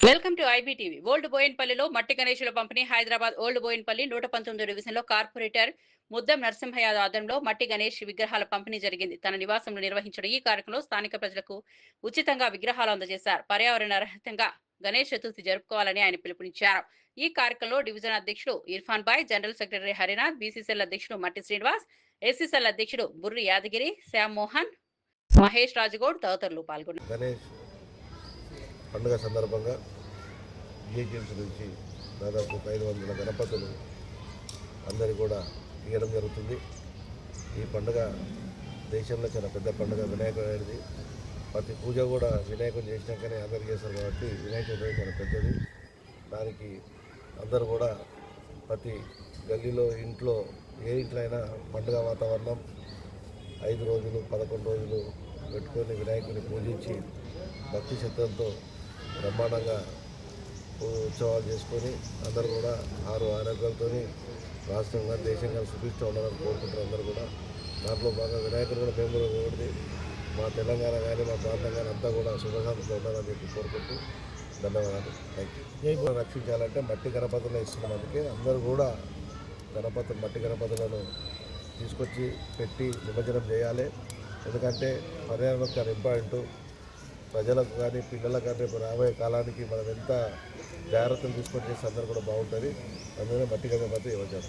Welcome to IBTV. Old బోయిన్పల్లిలో మట్టి గణేశుల పంపిణీ హైదరాబాద్ ఓల్డ్ బోయిన్పల్లి నూట పంతొమ్మిది డివిజన్లో కార్పొరేటర్ ముద్దం నరసింహ ఆధ్వర్యంలో మట్టి గణేష్ విగ్రహాల పంపిణీ జరిగింది. తన నివాసంలో నిర్వహించిన ఈ కార్యక్రమంలో స్థానిక ప్రజలకు ఉచితంగా విగ్రహాలు అందజేశారు. పర్యావరణ రహితంగా గణేష్ చతుర్థి జరుపుకోవాలని ఆయన పిలుపునిచ్చారు. ఈ కార్యక్రమంలో డివిజన్ అధ్యక్షుడు Irfan Bhai general secretary Harinath BCCL అధ్యక్షుడు మట్టి శ్రీనివాస్ ఎస్సీసీఎల్ అధ్యక్షుడు బుర్రి యాదగిరి శ్యామ్ మోహన్ మహేష్ రాజగౌడ్ తదితరులు పాల్గొన్నారు. పండుగ సందర్భంగా జిహెచ్ఎంసీ నుంచి దాదాపు ఒక ఐదు వందల గణపతులు అందరి కూడా తీయడం జరుగుతుంది. ఈ పండుగ దేశంలో చాలా పెద్ద పండుగ వినాయకుడు ప్రతి పూజ కూడా వినాయకుడు చేసినాకనే అందరు చేస్తారు కాబట్టి వినాయకుడు చాలా పెద్దది. దానికి అందరూ కూడా ప్రతి గల్లీలో ఇంట్లో ఏ ఇంట్లో అయినా పండుగ వాతావరణం ఐదు రోజులు పదకొండు రోజులు పెట్టుకొని వినాయకుడిని పూజించి భక్తి శ్రద్ధలతో బ్రహ్మాండంగా ఉత్సవాలు చేసుకొని అందరూ కూడా ఆరు ఆరోగ్యాలతో రాష్ట్రంగా దేశంగా సుభిక్ష ఉండాలని కోరుకుంటారు అందరూ కూడా. దాంట్లో బాగా వినాయకుడు కూడా మేము కూడా మా తెలంగాణ కానీ మా ప్రాంతం కానీ అంతా కూడా సుఖశాంతితో ఉండాలని చెప్పి కోరుకుంటూ ధన్యవాదాలు. థ్యాంక్ యూ రక్షించాలంటే మట్టి గణపతులు ఇస్తున్నాం అందుకే అందరూ కూడా గణపతులు మట్టి గణపతులను తీసుకొచ్చి పెట్టి నిమజ్జనం చేయాలి. ఎందుకంటే పర్యావరణం చాలా ఇంపార్టెంట్. ప్రజలకు కానీ పిల్లలకు కానీ రేపు రాబోయే కాలానికి మనం ఎంత జాగ్రత్తలు తీసుకొని చేసే అందరూ కూడా బాగుంటుంది. అందుకనే మట్టి గణపతి ఇవ్వచ్చు